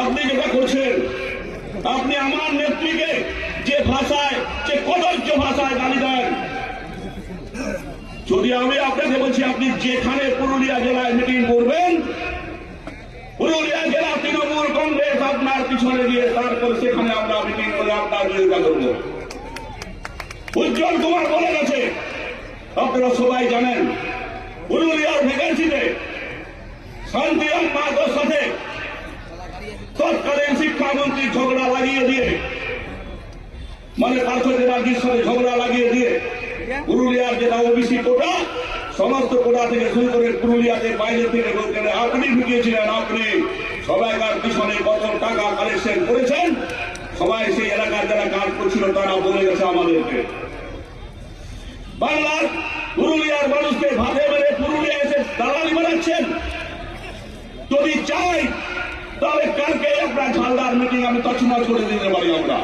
আপনি যেটা করছেন, আপনি আমার নেত্রীকে যে ভাষায়, যে কদর্য ভাষায় গালি দেন। যদি আমি আপনাকে বলছি, আপনি যেখানে পুরুলিয়া জেলায় মিটিং করবেন, পুরুলিয়া জেলা তৃণমূল কংগ্রেস আপনার পিছনে গিয়ে, তারপর সেখানে আমরা মিটিং করে আপনার বিরোধিতা করব। উজ্জ্বল কুমার বলে গেছে, আপনারা সবাই জানেন, পুরুলিয়ার ভ্যাকেন্সিতে শান্তিরাম মাহাতোর সাথে তৎকালীন শিক্ষামন্ত্রী ঝগড়া লাগিয়ে দিয়ে মানে পার্থ চ্যাটার্জির সাথে ঝগড়া লাগিয়ে দিয়ে পুরুলিয়ার যেটা ওবিসি কোটা, সমস্ত কোটা থেকে শুরু করে পুরুলিয়াতে বাইরে থেকে বলতে আপনি ঢুকিয়েছিলেন, আপনি সবাইকার পিছনে কত টাকা কালেকশন করেছেন, সবাই সেই এলাকার যারা কাজ করছিল তারা বলে গেছে আমাদেরকে। বাংলার পুরুলিয়ার মানুষকে ভাবে মেরে পুরুলিয়া এসে দালালি বানাচ্ছেন। যদি চাই তাহলে কালকে একটা ঝালদার মিটিং আমি তছনছ করে দিতে পারি আমরা।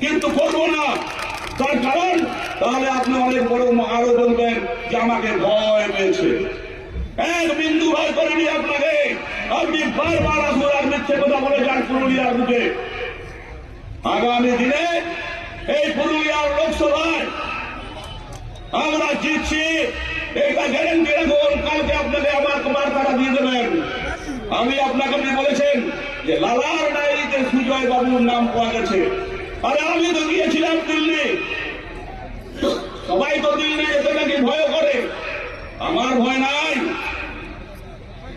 কিন্তু করব না। তার কারণ, তাহলে আপনি অনেক বড় আরও বলবেন যে আমাকে ভয় পেয়েছে। এক বিন্দু ভয় করেনি আপনাকে। আপনি বারবার আসুন আর মিথ্যে কথা বলে যান পুরুলিয়ার বুকে। আগামী দিনে এই পুরুলিয়ার লোকসভায় আমরা জিতছি। এটা গ্যারেন্টি রাখুন, কালকে আপনাকে আমার তারা দিয়ে দেবেন। আমি আপনাকে আপনি বলেছেন যে লালার ডায়েরিতে সুজয় বাবুর নাম পাওয়া গেছে? আরে আমি তো গিয়েছিলাম দিল্লি। সবাই তো দিল্লি যেতে নাকি ভয় করে। আমার ভয় নাই।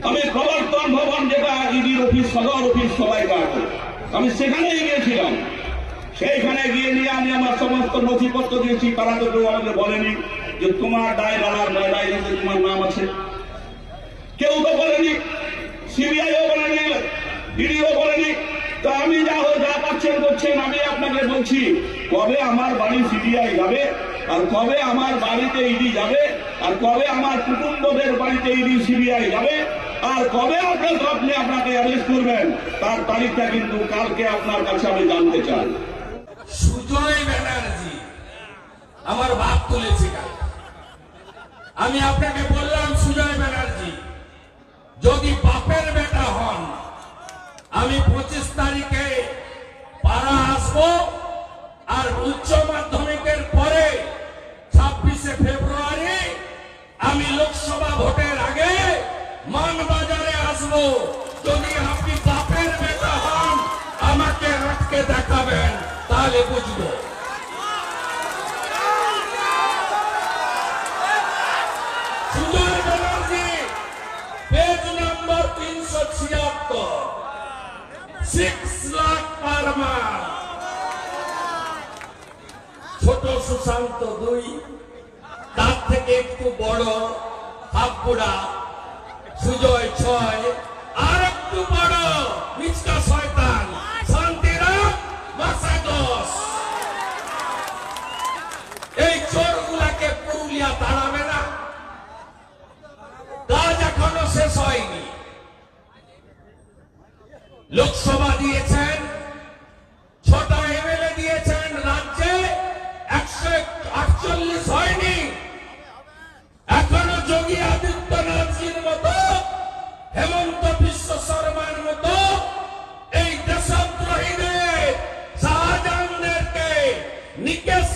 আমি প্রবর্তন ভবন যেটা ইডির অফিস, সদর অফিস, সবাই আছে আমি সেখানেই গিয়েছিলাম। সেইখানে গিয়ে নিয়ে আমি আমার সমস্ত নথিপত্র দিয়েছি। তারা তো কেউ আমাকে বলেনি যে তোমার দায় লালার ডায়েরিতে তোমার নাম আছে। কেউ তো বলেনি। সিবিআইও বলেনি ইডিও বলেনি তো আমি যা হোক যা পাচ্ছেন করছেন আমি আপনাকে বলছি, কবে আমার বাড়ি সিবিআই যাবে, আর কবে আমার বাড়িতে ইডি যাবে, আর কবে আমার কুটুম্বদের বাড়িতে ইডি সিবিআই যাবে, আর কবে আপনার আপনি আপনাকে অ্যারেস্ট করবেন, তার তারিখটা কিন্তু কালকে আপনার কাছে আমি জানতে চাই। সুজয় ব্যানার্জি, আমার বাপ তুলেছে আমি আপনাকে বললাম, সুজয় ব্যানার্জি, যদি আমি পঁচিশ তারিখে পাড়া আসব আর উচ্চ মাধ্যমিকের পরে ছাব্বিশে ফেব্রুয়ারি আমি লোকসভা ভোটের আগে মানবাজারে আসব। যদি আপনি বাপের বেটা হন, আমাকে আটকে দেখাবেন, তাহলে বুঝব। সুজয় ব্যানার্জি পেজ নম্বর তিনশো ছিয়াত্তর। সিক্স লাখ পার মাস ছোট সুশান্ত দুই, তার থেকে একটু বড় হাফপুরা সুজয় ছয়, আর একটু বড় মিচকা শয়তান শান্তিরাম মাসা দশ এই চোরগুলাকে পুরুলিয়া তাড়াবে না কাজ এখনও শেষ হয়নি লোকসভা দিয়েছেন, ছটা এমএলএ দিয়েছেন রাজ্যে, একশো আটচল্লিশ হয়নি। এখনও যোগী আদিত্যনাথজির মতো, হেমন্ত বিশ্ব শর্মার মতো, এই দেশদ্রোহীদের শাহজাহানদেরকে নিকেশ